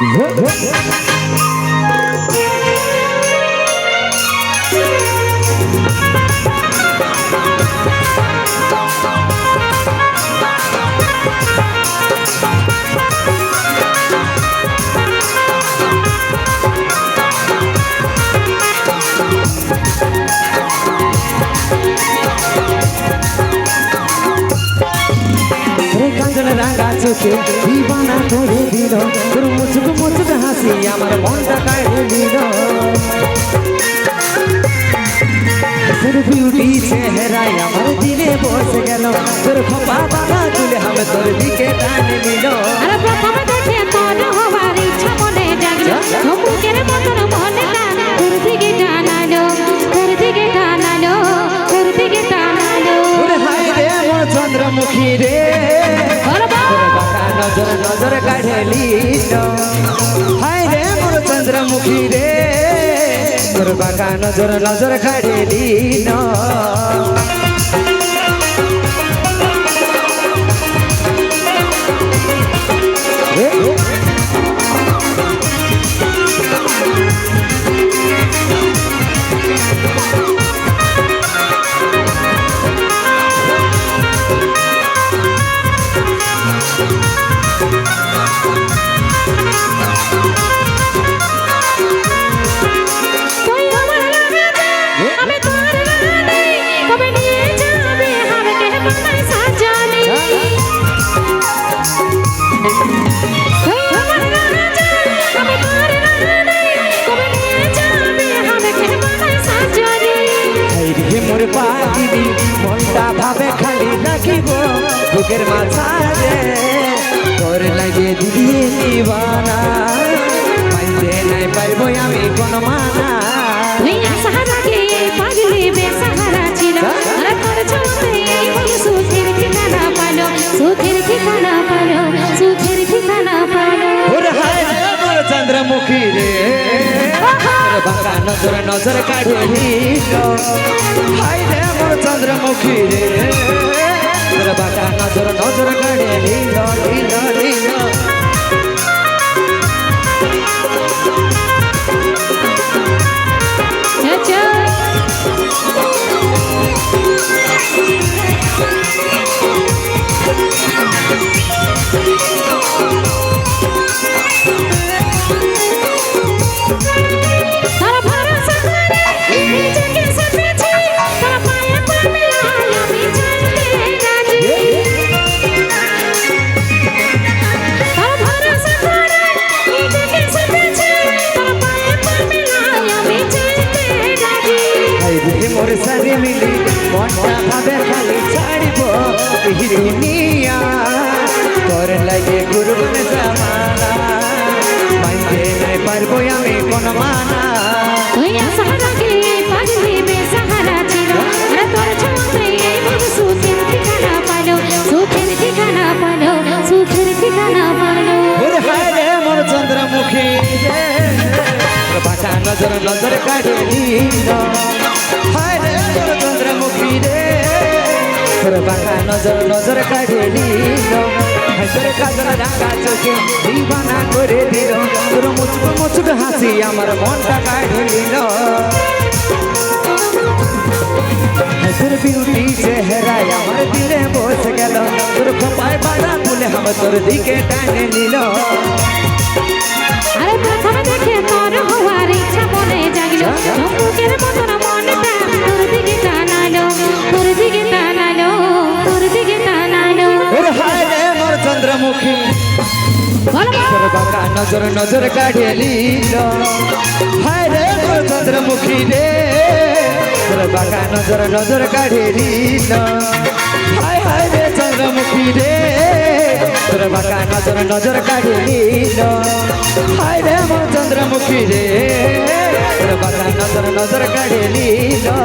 রে চোখে দিবানা করে দিল। তোর মুচুক মুচুক হাসি আমার মনটা কাড়ে দিল তোর বিউটি চেহারায় আমার দিলে বসে গেল। তোর খোপা বাবা তুলে আমি তোর দিকে টানে নিল। আর প্রথমে দেখে তোর হওয়ার ইচ্ছা মনে জাগলো। চমুকের মতন মনটা তোর দিকে টানালো। তোর দিকে টানালো তোর দিকে টানালো। হায় রে চন্দ্রমুখী রে। নজর নজর কাঢ়ে লিল হায় রে মোর চন্দ্রমুখী রে তোর বাঁকা নজর ভাবে খালি রাখিব বুকের মাঝারে। তোর লাগে দিয়ে নিবানা পাইতে নাই পাইব আমি কোন মানা। সুখের ঠিকানা পালো। সুখের ঠিকানা পালো ওর হায় রে চন্দ্রমুখী রে। বাঁকা নজর নজর নিল হায় রে মোর চন্দ্রমুখী রে। মোর সারে মিলি মনটা ভাবে খালি ছাড়িব। বাঁকা নজর নজর মোর চন্দ্রমুখী রে। তোর বাঁকা নজর নজর হায় তোর কাজল রাঙা চোখে দিবানা করে দিল। তোর মুচুক মুচুক হাসি আমার মনটা কাঢ়ে নিল তোর বিউটি চেহারায় আমার দিলে বসে গেল। তোর খোপায় বাড়া তুলে হাম তোর দিকে টানে নিল। চমুকের মতন মনটা তোর দিকে টানালো তোর দিকে টানালো তোর দিকে টানালো। মোর চন্দ্রমুখী। নজর নজর কাঢ়ে নিল। হায় রে মোর চন্দ্রমুখী রে। তোর বাঁকা নজর নজর নিল। হায় হায় রে চন্দ্রমুখী রে। তোর বাঁকা নজর নজর নিল। হায় রে মোর চন্দ্রমুখী রে। नज़र नज़र करे लीला